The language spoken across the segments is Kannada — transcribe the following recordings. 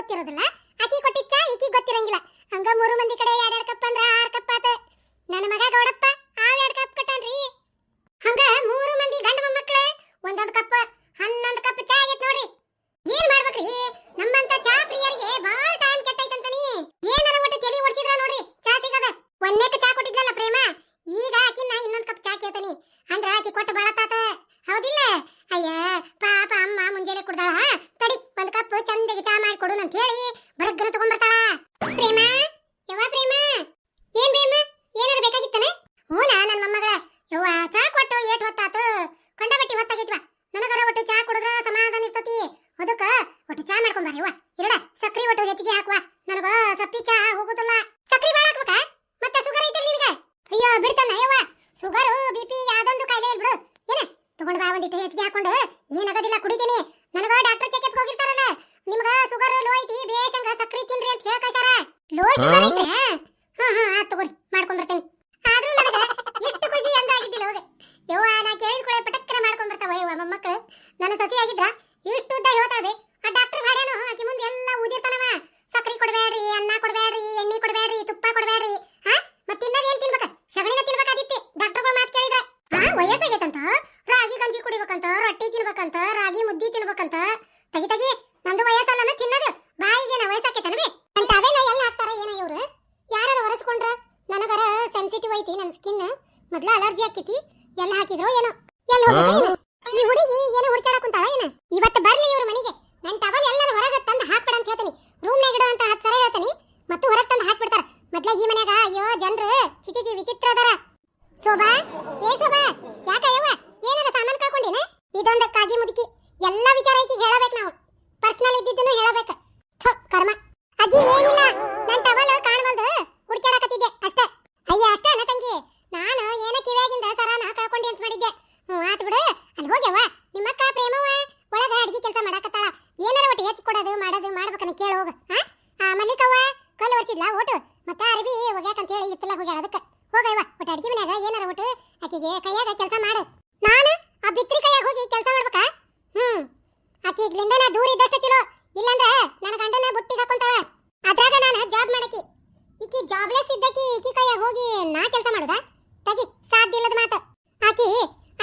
ಗೊತ್ತಿರೋದಿಲ್ಲ. ಅಂತ ಹೇಳ್ಕಶಾರ ಲೋ ಶುಗರ್ ಐತೆ ಹಾ ಹಾ ಆತ್ ತಗೋರಿ ಮಾಡ್ಕೊಂಡ್ ಬರ್ತೇನೆ ಆದ್ರೂ ನನಗ ಎಷ್ಟು ಖುಷಿ ಅಂತ ಆಗಿದ್ದಿಲ್ಲ ಹೋಗೆ. ಯವ್ವ ನಾ ಕೇಳಿದ ಕೂಡ ಪಟಕ್ಕನ ಮಾಡ್ಕೊಂಡ್ ಬರ್ತಾವ ಯವ್ವ ಮೊಮ್ಮಕ್ಳು ನನ್ನ ಸತಿ ಆಗಿದ್ರ? ಇಷ್ಟು ಉದ್ದ ಹೇಳ್ತಾವೆ ಆ ಡಾಕ್ಟರ್ ಭಾಡ್ಯಾನು ಆಕಿ ಮುಂದೆ ಎಲ್ಲ ಊದಿರ್ತಾನವ ಸಕ್ರಿ ಕೊಡ್ಬೇಡ್ರಿ ಅನ್ನ ಕೊಡ್ಬೇಡ್ರಿ ಎಣ್ಣೆ ಕೊಡ್ಬೇಡ್ರಿ ತುಪ್ಪ ಕೊಡ್ಬೇಡ್ರಿ. ಹಾ? ಮತ್ತೆ ಇನ್ನದ ಏನ್ ತಿನ್ಬೇಕ? ಶಗಣಿನ ತಿನ್ಬೇಕಾದಿತ್ತಿ. ಡಾಕ್ಟರ್ಗಳು ಮಾತು ಕೇಳಿದ್ರೆ ಹಾ ವಯಸ್ಸಾಗೈತಂತ? ರಾಗಿ ಗಂಜಿ ಕುಡಿಬೇಕಂತ ರೊಟ್ಟಿ ತಿನ್ಬೇಕಂತ ರಾಗಿ ಮುದ್ದಿ ತಿನ್ಬೇಕಂತ. ತಗಿ ತಗಿ ನಂದು ವಯಸ್ಸಲ್ಲ ತಿನ್ನದು ಬಾಯಿಗೆ ನಾ ವಯಸ್ಸಾಕೈತನವೇ ನನ್ನ ಟವೆಲ್ಲ ಎಲ್ಲ ಹಾಕ್ತಾರ ಏನೋ ಇವ್ರು ಯಾರು ಒರೆಸ್ಕೊಂಡ್ರ ನನಗರ ಸೆನ್ಸಿಟಿವ್ ಐತಿ ನನ್ನ ಸ್ಕಿನ್ ಮೊದ್ಲ ಅಲರ್ಜಿ ಆಕೈತಿ ಎಲ್ಲ ಹಾಕಿದ್ರು ಏನೋ ಎಲ್ಲ ಹೋಗ್ಬೇಕು ಈ ಹುಡುಗಿ ಏನೋ ಹುಡ್ಕಾಡಕ್ ಕುಂತಾಳ ಏನ ಇವತ್ತು ಬರ್ಲಿ ಇವ್ರ ಮನೆಗೆ ನನ್ನ ಟವಲ್ ಎಲ್ಲರೂ ಹೊರಗೆ ತಂದು ಹಾಕ್ಬಿಡ ಅಂತ ಹೇಳ್ತೀನಿ ರೂಮ್ನಾಗ ಇಡು ಅಂತ ಹತ್ತು ಸಲ ಹೇಳ್ತೀನಿ ಮತ್ತು ಹೊರಗೆ ತಂದು ಹಾಕ್ಬಿಡ್ತಾರ ಮೊದ್ಲ ಈ ಮನ್ಯಾಗ ಅಯ್ಯೋ ಜನರು ಚಿಚಿಚಿ ವಿಚಿತ್ರ ಅದಾರ ಶೋಭಾ ಏ ಶೋಭಾ ಯಾಕ ಯವ್ವ ಏನದ ಸಾಮಾನು ಕಳ್ಕೊಂಡಿನ ಇದೊಂದು ಕಾಗಿ ಮುದುಕಿ ಎಲ್ಲ ವಿಚಾರ ಐತಿ ಹೇಳಬೇಕು ನಾವು ಪರ್ಸನಲ್ ಇದ್ದಿದ್ದನ್ನು ಹೇಳಬೇಕು ಥು, ಕರ್ಮ ಅಜ್ಜಿ ಏನಿಲ್ಲ ನನ್ ಟವಲ್ ಕಾಣವಲ್ದು ಹುಡ್ಕ್ಯಾಡಕತ್ತಿದ್ದೆ ಅಷ್ಟೇ ಅಯ್ಯ ಅಷ್ಟೇ ಅನ್ನ ತಂಗಿ ನಾನು ಏನ ಕಿವ್ಯಾಗಿಂದ ಸರಾನ ಕಳ್ಕೊಂಡಿ ಅಂತ ಮಾಡಿದ್ದೆ ಹ್ಞೂ ಆತ್ ಬಿಡು ಅಲ್ಲಿ ಹೋಗ್ಯವ್ವ ನಿಮ್ಮಕ್ಕ ಪ್ರೇಮವ್ವ ಒಳಗ ಅಡಿಗೆ ಕೆಲಸ ಮಾಡಾಕತ್ತಾಳ ಏನಾರ ಒಟ್ಟು ಹೆಚ್ಚು ಕೊಡೋದು ಮಾಡೋದು ಮಾಡ್ಬೇಕನ್ನ ಕೇಳ ಹೋಗ ಹಾ ಆ ಮಲ್ಲಿಕವ್ವ ಕಲ್ಲು ಒರ್ಸಿದ್ಲ ಒಟ್ಟು ಮತ್ತೆ ಅರಬಿ ಒಗ್ಯಾಕಂತ ಹೋಗ್ಯಾಳ ಅದಕ್ಕೆ. ಹೋಗಯ್ಯವ ಒಟ್ಟು ಅಡಿಗೆ ಮನ್ಯಾಗ ಏನಾರ ಒಟ್ಟು ಆಕಿಗೆ ಕೈಯಾಗ ಕೆಲಸ ಮಾಡು. ನಾನು? ಆ ಬಿತ್ರಿ ಕೈಯಾಗ ಹೋಗಿ ಕೆಲಸ ಮಾಡ್ಬೇಕಾ? ಹ್ಮ್. ಆಕಿ ಇಲ್ಲಿಂದ ನಾ ದೂರ ಇದ್ದಷ್ಟು ಚಲೋ. ಇಲ್ಲಂದ್ರೆ ನನ್ನ ಗಂಡನ ಬುಟ್ಟಿ ಹಾಕೊಂತಾಳ. ಅದ್ರಾಗ ನಾನು ಜಾಬ್ ಮಾಡಕಿ. ಈಕಿ ಜಾಬ್ಲೆಸ್ ಇದ್ದಕಿ ಈಕಿ ಕೈಯಾಗ ಹೋಗಿ ನಾ ಕೆಲಸ ಮಾಡುದ? ತಗಿ, ಸಾಧ್ಯ ಇಲ್ಲದ ಮಾತು. ಆಕಿ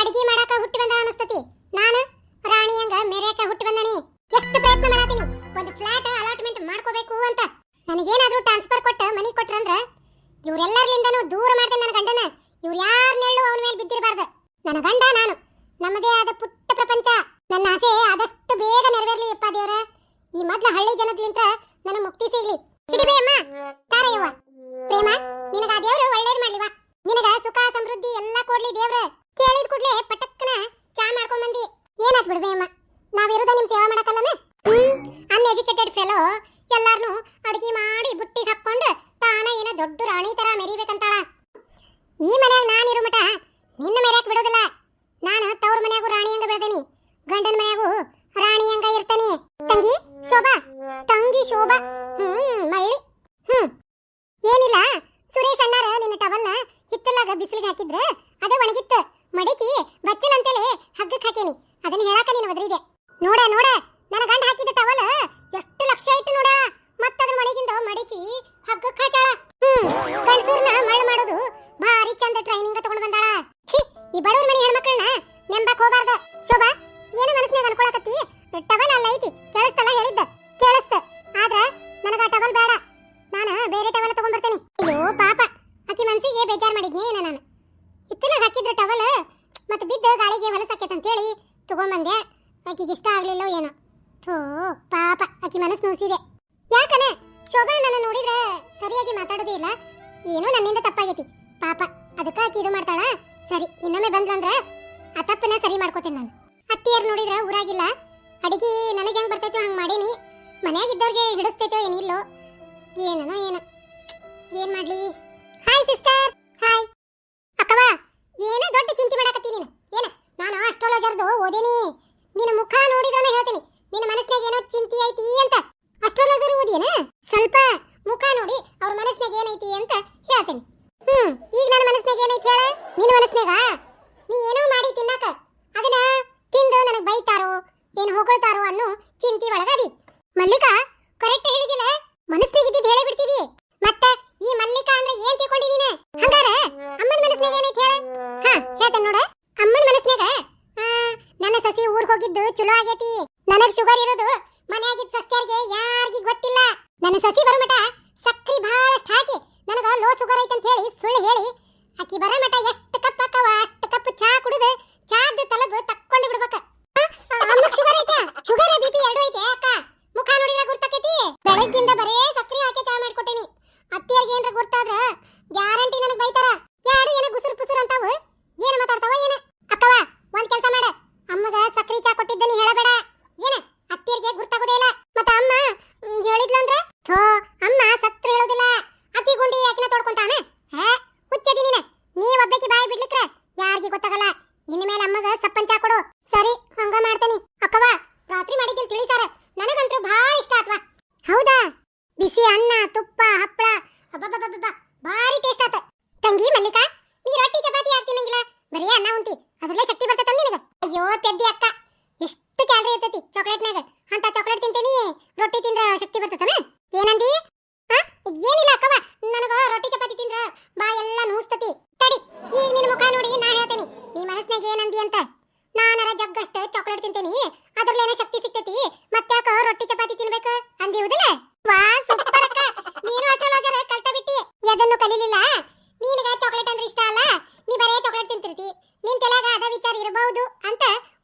ಅಡಿಗೆ ಮಾಡಾಕ ಹುಟ್ಟಿ ಬಂದ ಅನಸ್ತತಿ. ನಾನು? ರಾಣಿ ಹಂಗ ಮೆರೆಯಕ ಹುಟ್ಟಿ ಬಂದನಿ. ಎಷ್ಟು ಪ್ರಯತ್ನ ಮಾಡಾತೀನಿ. ಒಂದು ಫ್ಲಾಟ್ ಅಲಾಟ್ಮೆಂಟ್ ಮಾಡ್ಕೋಬೇಕು ಅಂತ. ನನಗೇನಾದ್ರೂ ಟಾನ್ಸ್ ಇವ್ರೆಲ್ಲರ್ಲಿಂದನೂ ದೂರ ಮಾಡ್ತೇನೆ ನನ್ನ ಗಂಡನ. ಇವ್ರು ಯಾರನ್ನೆಳ್ಳು ಅವನ ಮೇಲೆ ಬಿದ್ದಿರಬಾರ್ದು. ನನ್ನ ಗಂಡ ನಾನು. ನಮ್ಮದೇ ಆದ ಪುಟ್ಟ ಪ್ರಪಂಚ. ನನ್ನ ಆಸೆ ಆದಷ್ಟು ಬೇಗ ನೆರವೇರ್ಲಿ ಅಪ್ಪ ದೇವ್ರ. ಈ ಮೊದ್ಲ ಹಳ್ಳಿ ಜನದ್ಲಿಂತ ನನ್ನ ಮುಕ್ತಿ ಸಿಗ್ಲಿ. ಹಿಡಿಬೇ ಅಮ್ಮ. ತಾರಯ್ಯವ್ವ ಪ್ರೇಮ, ನಿನಗ ಆ ದೇವ್ರು ಒಳ್ಳೇದ್ ಮಾಡ್ಲಿವಾ ನಿನಗ ಸುಖ, ಸಮೃದ್ಧಿ ಎಲ್ಲ ಕೊಡ್ಲಿ ದೇವ್ರ. ಕೇಳಿದ ಕೂಡ್ಲೆ ಪಟಕ್ಕನ ಚಾ ಮಾಡ್ಕೊಂಡ್ ಬಂದಿ ಏನಾತ್ ಬಿಡ್ಬೇ ಅಮ್ಮ. ನಾವಿರೋದ ನಿಮ್ ಸೇವಾ ಮಾಡಕ್ಕಲ್ಲನ? ಅನ್ಎಜುಕೇಟೆಡ್ ಫೆಲೋ ಎಲ್ಲಾರ್ನು ಅಡುಗೆ ಮಾಡಿ ಬುಟ್ಟಿಗೆ ಹಾಕೊಂಡು ತಾನ ಏನೋ ದೊಡ್ಡ ರಾಣಿ ತರ ಮೆರಿಬೇಕಂತಾಳ. ಈ ಮನ್ಯಾಗ ಇರೋ ಮಟ ನಿನ್ನ ಮೆರ್ಯಾಕ್ ಬಿಡೋದಿಲ್ಲ. ನಾನು ತವ್ರ ಮನ್ಯಾಗೂ ರಾಣಿ ಹಂಗ ಬೆಳ್ದೇನಿ. ಗಂಡನ ಮನ್ಯಾಗೂ ರಾಣಿ ಹಂಗ ಇರ್ತಾನೆ. ತಂಗಿ, ಶೋಭಾ. ತಂಗಿ, ಶೋಭಾ. ಹ್ಮ್, ಮಳ್ಳಿ. ಹ್ಮ್. ಏನಿಲ್ಲ, ಸುರೇಶ್ ಅಣ್ಣಾರ ನಿನ್ನ ಟವಲ್ನ ಹಿತ್ತಲಾಗ ಬಿಸಿಲಿಗೆ ಹಾಕಿದ್ರ. ಅದೇ ಒಣಗಿತ್ತು. ಮಡಚಿ ಬಚ್ಚಲ್ ಅಂತೇಳಿ ಹಗ್ಗಕ್ಕೆ ಹಾಕೇನಿ. ಅದನ್ನ ಹೇಳಾಕ ನೀನು ಒದರಿದೆ. ನೋಡ ನೋಡ. ಆಕಿಗೆ ಇಷ್ಟ ಆಗ್ಲಿಲ್ಲೋ ಏನೋ. ಥೋ, ಪಾಪ, ಆಕಿ ಮನಸ್ಸು ನೋಸಿದೆ ಯಾಕನೇ? ಶೋಭಾ ನನ್ನ ನೋಡಿದ್ರೆ ಸರಿಯಾಗಿ ಮಾತಾಡೋದೇ ಇಲ್ಲ. ಏನೋ ನನ್ನಿಂದ ತಪ್ಪಾಗೈತಿ. ಪಾಪ, ಅದಕ್ಕ ಆಕಿ ಇದು ಮಾಡ್ತಾಳ? ಸರಿ, ಇನ್ನೊಮ್ಮೆ ಬಂದ್ಲಂದ್ರ ಆ ತಪ್ಪನ್ನ ಸರಿ ಮಾಡ್ಕೋತೇನೆ ನಾನು. ಅತ್ತಿಯರ್ ನೋಡಿದ್ರ ಊರಾಗಿಲ್ಲ. ಅಡಿಗೆ ನನಗೆ ಹೆಂಗ್ ಬರ್ತೈತೋ ಹಂಗ್ ಮಾಡೀನಿ. ಮನ್ಯಾಗಿದ್ದವ್ರಿಗೆ ಹಿಡಿಸ್ತೈತೋ ಏನಿಲ್ಲೋ. ಏನೋ ಏನೋ. ಏನ್ ಮಾಡ್ಲಿ? ಹಾಯ್ ಸಿಸ್ಟರ್ ಹಾಯ್ ಅಕ್ಕವಾ ಏನೋ ದೊಡ್ಡ ಚಿಂತೆ ಮಾಡಾಕತ್ತೀನಿ ನೀನು? ಏನ? ನಾನು ಆಸ್ಟ್ರಾಲಜರ್ದು ಓದೇನಿ. ನಿನ್ನ ಮುಖ ನೋಡಿದ್ರೆ ಹೇಳ್ತೀನಿ. ನಿನ್ನ ಮನಸ್ಸಿನಾಗ ಏನೋ ಚಿಂತೆ ಐತಿ ಅಂತ. ಅಸ್ಟ್ರಾಲಜರ್ ಓದಿಯೇನ? ಸ್ವಲ್ಪ ಮುಖ ನೋಡಿ ಅವ್ರ ಮನಸ್ಸಿನಾಗ ಏನೈತಿ ಅಂತ ಹೇಳ್ತೀನಿ. ಹ್ಮ್, ಈಗ ನನ್ನ ಮನಸ್ಸಿನಾಗ ಏನೈತಿ ಹೇಳ? ನಿನ್ನ ಮನಸ್ಸಿನಾಗ? ನೀ ಏನೋ ಮಾಡಿ ತಿನ್ನಾಕ. ಅದನ್ನ ತಿಂದು ನನಗೆ ಬೈತಾರೋ, ಏನ್ ಹೊಗಳ್ತಾರೋ ಅನ್ನೋ ಚಿಂತೆ ಒಳಗದಿ. ಮಲ್ಲಿಕಾ ಕರೆಕ್ಟ್ ಹೇಳಿದಿಲ್ಲ ಮನಸ್ನಾಗ ಇದ್ದಿದ್ದು ಹೇಳೇ ಬಿಡ್ತಿದಿ ಮತ್ತೆ ಈ ಮಲ್ಲಿಕಾ ಅಂದ್ರೆ ಏನ್ ತಿಳ್ಕೊಂಡಿ ನೀನ ಹಂಗಾರ ಅಮ್ಮನ ಮನಸ್ನಾಗ ಏನೈತಿ ಹೇಳ ಹಾ ಹೇಳ್ತೇನೆ ನೋಡ ಅಮ್ಮನ ಮನಸ್ನಾಗ ಆ, ನನ್ನ ಸಸಿ ಊರ್ಗ್ ಹೋಗಿದ್ದು ಚಲೋ ಆಗೈತಿ ನನಗ್ ಶುಗರ್ ಇರೋದು ಮನ್ಯಾಗಿದ್ದ ಸಸ್ಯರಿಗೆ ಯಾರಿಗೂ ಗೊತ್ತಿಲ್ಲ ನನ್ನ ಸಸಿ ಬರಮಟ ಸಕ್ರಿ ಬಹಳಷ್ಟು ಹಾಕಿ ನನಗ ಲೋ ಶುಗರ್ ಐತೆ ಅಂತ ಹೇಳಿ ಸುಳ್ಳು ಹೇಳಿ. ಆಕಿ ಮಠ ಎಷ್ಟು ಕಪ್ ಅಕ್ಕವ ಅಷ್ಟು ಕಪ್ ಚಾ ಕುಡಿದು ಚಾದ ತಲಬ್ তো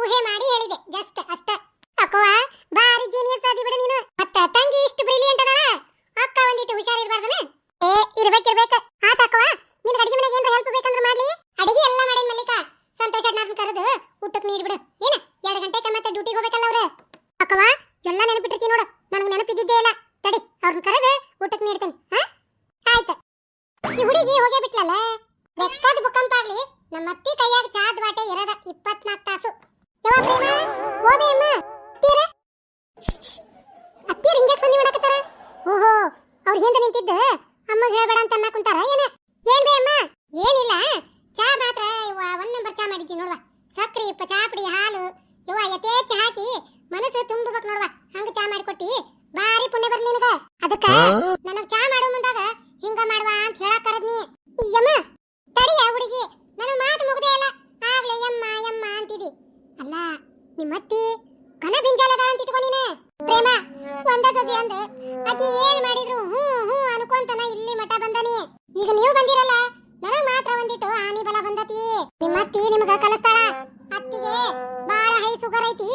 ಊಹೆ ಮಾಡಿ ಹೇಳಿದೆ. ಜಸ್ಟ್ ಅಷ್ಟ. ಅಕ್ಕವ ಬಾರಿ ಜೀನಿಯಸ್ ಆದಿ ಬಿಡು ನೀನು. ಮತ್ತ ತಂಗಿ ಇಷ್ಟು ಬ್ರಿಲಿಯಂಟ್ ಅದಳ. ಅಕ್ಕ ಒಂದಿಟ್ಟು ಹುಷಾರ್ ಇರಬಾರ್ದನ ಏ ಇರ್ಬೇಕ್ ಇರ್ಬೇಕ ಆತ ಅಕ್ಕವ, ನಿನ್ ಅಡಿಗೆ ಮನೆಗೆ ಏನ್ ಹೆಲ್ಪ್ ಬೇಕಂದ್ರೆ ಮಾಡ್ಲಿ. ಅಡಿಗೆ ಎಲ್ಲ ಮಾಡೇನ್ ಮಲ್ಲಿಕ? ಸಂತೋಷ ಅಣ್ಣಾರ್ನ ಕರೆದು ಊಟಕ್ಕೆ ನೀರ್ ಬಿಡು. ಏನ, ಎರಡು ಗಂಟೆಗೆ ಮತ್ತೆ ಡ್ಯೂಟಿಗೆ ಹೋಗ್ಬೇಕಲ್ಲ ಅವ್ರು? ಅಕ್ಕವ, ಎಲ್ಲ ನೆನಪಿಟ್ಟಿರ್ತೀನಿ ನೋಡು. ನನಗೆ ನೆನಪಿದ್ದಿದ್ದೇ ಇಲ್ಲ. ತಡಿ ಅವ್ರನ್ನ ಕರೆದು ಊಟಕ್ಕೆ ನೀಡ್ತೇನೆ ಹಾ? ಆಯ್ತು. ಈ ಹುಡುಗಿ ಹೋಗೇ ಬಿಟ್ಲಲ್ಲ? ಬೆಕ್ಕದ ಭೂಕಂಪ ಆಗ್ಲಿ ನಮ್ಮ ಅತ್ತಿ ಕೈಯಾಗ ಚಾದ್ ಬಾಟೆ ಇರದ ಇಪ್ಪತ್ನಾಲ್ಕು ತಾಸು ಯಾವ ಪ್ರೇಮ ಓಬೆ ಅಮ್ಮ ಅತ್ತೀರ ಅತ್ತೀರ ಹಿಂಗೆ ಸುನ್ನಿ ಮಾಡಕತ್ತಾರ ಓಹೋ ಅವ್ರ ಹಿಂದೆ ನಿಂತಿದ್ದ ಅಮ್ಮಗೆ ಹೇಳ್ಬೇಡ ಅಂತ ಅನ್ನ ಕುಂತಾರ ಏನ ಏನ್ ಬೇ ಅಮ್ಮ ಏನಿಲ್ಲ ಚಾ ಮಾತ್ರ ಇವ ಒಂದ್ ನಂಬರ್ ಚಾ ಮಾಡಿದ್ದೀನಿ ನೋಡ್ವಾ ಸಕ್ರಿ ಉಪ್ಪ ಚಾ ಪುಡಿ ಹಾಲು ಇವ ಯಥೇಚ್ಛ ಹಾಕಿ ಮನಸ್ಸು ತುಂಬಬೇಕು ನೋಡ್ವಾ ಹಂಗ ಚಾ ಮಾಡಿಕೊಟ್ಟಿ ಬಾರಿ ಪುಣ್ಯ ಬರ್ಲಿ ನಿನಗ ಅದಕ್ಕ ನನಗ್ ಚಾ ಮಾಡೋ ಮುಂದಾಗ ಹಿಂಗ ಮಾಡ್ವಾ ಅಂತ ಹೇಳಕ್ ಕರದ್ನಿ ಯಮ್ಮ, ತಡಿಯ ಹುಡುಗಿ. ನನ್ನ ಮಾತು ಮುಗ್ದೇ ಇಲ್ಲ. ಆಗ್ಲೇ ಯಮ್ಮ ಯಮ್ಮ ಅಂತಿದಿ. ಅಲ್ಲ ನಿಮ್ಮ ಅತ್ತಿ ಘನ ಬಿಂಜಾಲದ ಅಂತ ಇಟ್ಕೊ ನೀನೆ. ಪ್ರೇಮ, ಒಂದ ಸತಿ ಅಂದ ಅಕ್ಕಿ ಏನ್ ಮಾಡಿದ್ರು ಹ್ಞೂ ಹ್ಞೂ ಅನ್ಕೊಂತನ ಇಲ್ಲಿ ಮಠ ಬಂದನಿ ಈಗ ನೀವು ಬಂದಿರಲ್ಲ, ನನಗ್ ಮಾತ್ರ ಒಂದಿಟ್ಟು ಆನಿ ಬಲ ಬಂದತಿ. ನಿಮ್ಮ ಅತ್ತಿ ನಿಮ್ಗ ಕಲಿಸ್ತಾಳ. ಅತ್ತಿಗೆ ಬಾಳ ಹೈ ಸುಗರ್ ಐತಿ.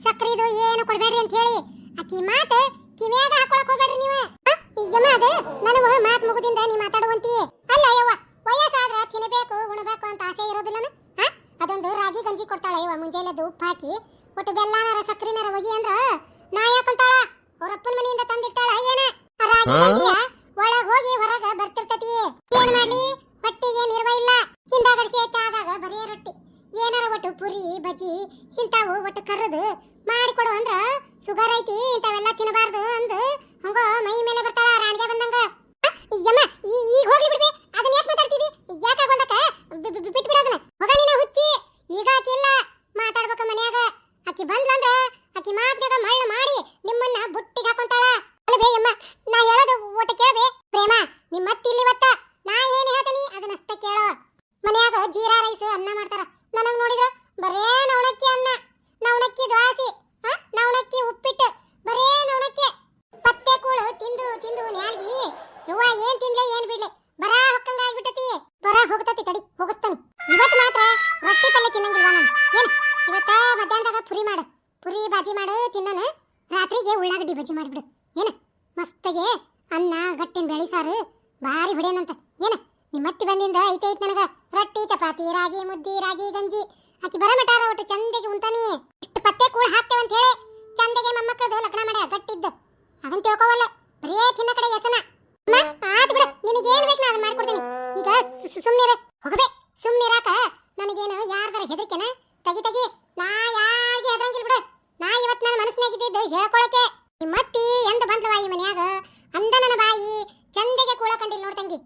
ಸಕ್ರಿದು ಏನು ಕೊಡ್ಬೇಡ್ರಿ ಅಂತ ಹೇಳಿ. ಅಕ್ಕಿ ಮಾತು ಕಿವ್ಯಾಗ ಹಾಕೊಳಕ್ ಹೋಗ್ಬೇಡ್ರಿ ನೀವು ಆ, ಯಮ್ಮ ಅದು ನನಗ ಮಾತು ಮುಗುದಿಂದ ನೀ ಮಾತಾಡುವಂತಿ ಅಲ್ಲ ಯವ್ವ ವಯಸ್ಸಾದ್ರ ತಿನ್ನಬೇಕು ಉಣಬೇಕು ಅಂತ ಆಸೆ ಇರೋದಿಲ್ಲನ ಹಾ ಅದೊಂದು ರಾಗಿ ಗಂಜಿ ಕೊಡ್ತಾಳ ಯವ್ವ ಮುಂಜಾನೆದ್ದು ಉಪ್ಪು ಹಾಕಿ ಒಟ್ಟು ಬೆಲ್ಲನಾರ ಸಕ್ರಿನಾರ ಒಗಿ ಅಂದ್ರ ನಾ ಯಾಕಂತಾಳ ಅವ್ರ ಅಪ್ಪನ ಮನೆಯಿಂದ ತಂದಿಟ್ಟಾಳ ಏನ ಆ ರಾಗಿ ಗಂಜಿಯ ಒಳಗ್ ಹೋಗಿ ಹೊರಗ ಬರ್ತಿರ್ತತಿ ಏನ್ ಮಾಡ್ಲಿ ಹೊಟ್ಟಿಗೆ ನಿರ್ವ ಇಲ್ಲ ಹಿಂದಾಗಡಿಸಿ ಚಾದಾಗ ಬರೀ ರೊಟ್ಟಿ. ಏನಾರ ಒಟ್ಟು ಪುರಿ ಬಜಿ ಇಂಥವು ಒಟ್ಟು ಕರ್ರದು ಮಾಡಿಕೊಡು ಅಂದ್ರ ಸುಗರ್ ಐತಿ, ಇಂಥವೆಲ್ಲ ತಿನ್ನಬಾರ್ದು ಅಂದು ಹಂಗ ಮೈ ಮೇಲೆ ಬರ್ತಾಳ ರಾಣಿಗೆ ಬಂದಂಗ. ಈಗ ಹೋಗ್ಲಿ ಬಿಡ್ಬೆ ಅದನ್ನ ಯಾಕೆ ಮಾತಾಡ್ತಿದಿ ಯಾಕ ಬಂದಕ ಬಿಟ್ಬಿಡ ಬಿಡೋದನ್ನ ಮಗ ನೀನ ಹುಚ್ಚಿ. ಈಗ ಆಕಿ ಇಲ್ಲ. ಮಾತಾಡ್ಬೇಕ ಮನ್ಯಾಗ. ಆಕಿ ಬಂದ್ಲಂದ್ರ ಆಕಿ ಮಾತ್ನಾಗ ಮಳ್ಳ ಮಾಡಿ ನಿಮ್ಮನ್ನ ಬುಟ್ಟಿಗೆ ಹಾಕೊಂತಾಳ. ಅಲ್ವೇ ಯಮ್ಮ, ನಾ ಹೇಳೋದು ಒಟ್ಟು ಕೇಳ್ಬೆ ಪ್ರೇಮ ನಿಮ್ಮ ಇವತ್ತ ನಾ ಏನ್ ಹೇಳ್ತೀನಿ ಅದನ್ನಷ್ಟ ಕೇಳೋ ಮನ್ಯಾಗ ಜೀರಾ ರೈಸ್ ಅನ್ನ ಮಾಡ್ತಾರ ನನಗ್ ನೋಡಿದ್ರ ಬರೇ ನವಣಕ್ಕಿ ಅನ್ನ ನವಣಕ್ಕಿ ದ್ವಾಸಿ ಆ, ನವಣಕ್ಕಿ ಉಪ್ಪಿಟ್ಟು ಬರೇ ನವಣಕ್ಕಿ ಪತ್ತೆ ಕೂಳು ತಿಂದು ತಿಂದು ನ್ಯಾಲ್ಗಿ ಯವ್ವ ಏನ್ ತಿನ್ಲೆ ಏನ್ ಬಿಡ್ಲೆ ಬರ ಹೊಕ್ಕಂಗ ಆಗ್ಬಿಟ್ಟತಿ ಬರ ಹೋಗ್ತತಿ ತಡಿ ಹೋಗಿಸ್ತಾನಿ ಇವತ್ತು ಮಾತ್ರ ರೊಟ್ಟಿ ಪಲ್ಯ ತಿನ್ನಂಗಿಲ್ವಾ ನಾನು ಏನ್ ಇವತ್ತ ಮಧ್ಯಾಹ್ನದಾಗ ಪುರಿ ಮಾಡು ಪುರಿ ಬಾಜಿ ಮಾಡು ತಿನ್ನೋಣ ರಾತ್ರಿಗೆ ಉಳ್ಳಾಗಡ್ಡಿ ಬಜ್ಜಿ ಮಾಡಿಬಿಡು ಏನ ಮಸ್ತಗೆ ಅನ್ನ ಗಟ್ಟಿನ ಬೇಳೆ ಸಾರು ಭಾರಿ ಹೊಡೆಯನಂತ ಏನ ನಿಮ್ಮತ್ತಿ ಬಂದಿಂದ ಐತೆ ಐತೆ ನನಗ. ರೊಟ್ಟಿ, ಚಪಾತಿ, ರಾಗಿ, ಮುದ್ದಿ, ರಾಗಿ, ಗಂಜಿ. ಆಕಿ ಬರ ಮಟಾರ ಒಟ್ಟು ಚಂದಗೆ ಉಂತಾನಿ ಇಷ್ಟು ಪತ್ತೆ ಕೂಡ ಹಾಕ್ತೇವೆ ಅಂತ ಹೇಳಿ ಚಂದಗೆ ಮೊಮ್ಮಕ್ಕಳದು ಲಗ್ನ ಮಾಡ್ಯ ಗಟ್ಟಿದ್ದ. ಅದನ್ನ ತಿಳ್ಕೊವಲ್ಲ. ಬರೇ ತಿನ್ನ ಕಡೆ ಯಸನ ಆತ್ ಬಿಡು. ನಿನಗೆ ಏನ್ ಬೇಕು ನಾನು ಮಾಡ್ಕೊಡ್ತೀನಿ. ಈಗ ಸುಮ್ಮನೆ ಹೋಗಬೇ. ಸುಮ್ಮನಿರಾಕ ನನಗೇನು ಯಾರ್ದಾರ ಹೆದರಿಕೆನ? ತಗಿ ತಗಿ. ನಾ ಯಾರಿಗೆ ಹೆದರಂಗಿಲ್ಲ ಬಿಡು. ನಾ ಇವತ್ತು ನನ್ನ ಮನಸ್ಸಿನಾಗಿದ್ದು ಹೇಳ್ಕೊಳಕ್ಕೆ. ನಿಮ್ಮತ್ತಿ ಎಂದ ಬಂದವ ಈ ಮನ್ಯಾಗ. ಅಂದ ನನ್ನ ಬಾಯಿ ಚಂದಗೆ ಕೂಳಕಂಡಿಲ್ಲ ನೋಡ್ತಂಗಿ